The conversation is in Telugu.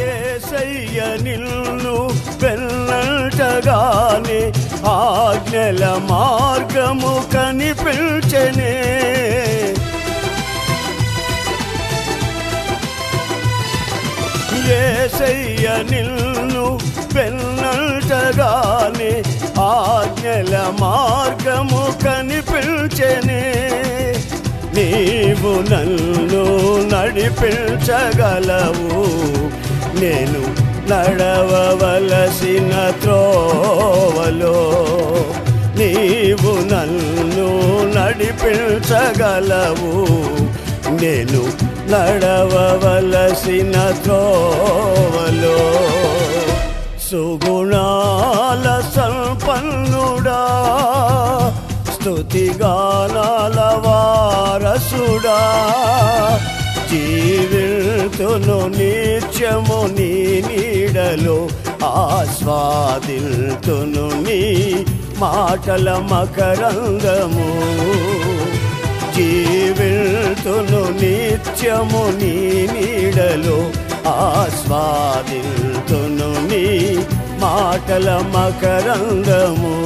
ఏసయ్య నిల్ను వెళ్ళటగానే ఆజ్ఞల మార్గము కనిపించనే. ఏసయ్య నిల్ను వెళ్ళటగానే ఆజ్ఞల మార్గము కనిపించనే. నీవు నన్ను నడిపించగలవు నేను నడవలసిన త్రోవలో నీవు నన్ను నడిపించగలవు. నేను నడవలసిన త్రోవలో సుగుణాల సంపన్నుడా స్తుతిగానాల వారసుడా జీవితును నిత్యము నీ నీడలో ఆస్వాదిల్తును నీ మాటల మకరంగము. జీవిల్తును నిత్యము నీ నీడలో ఆస్వాదిల్తును నీ మాటల మకరంగము.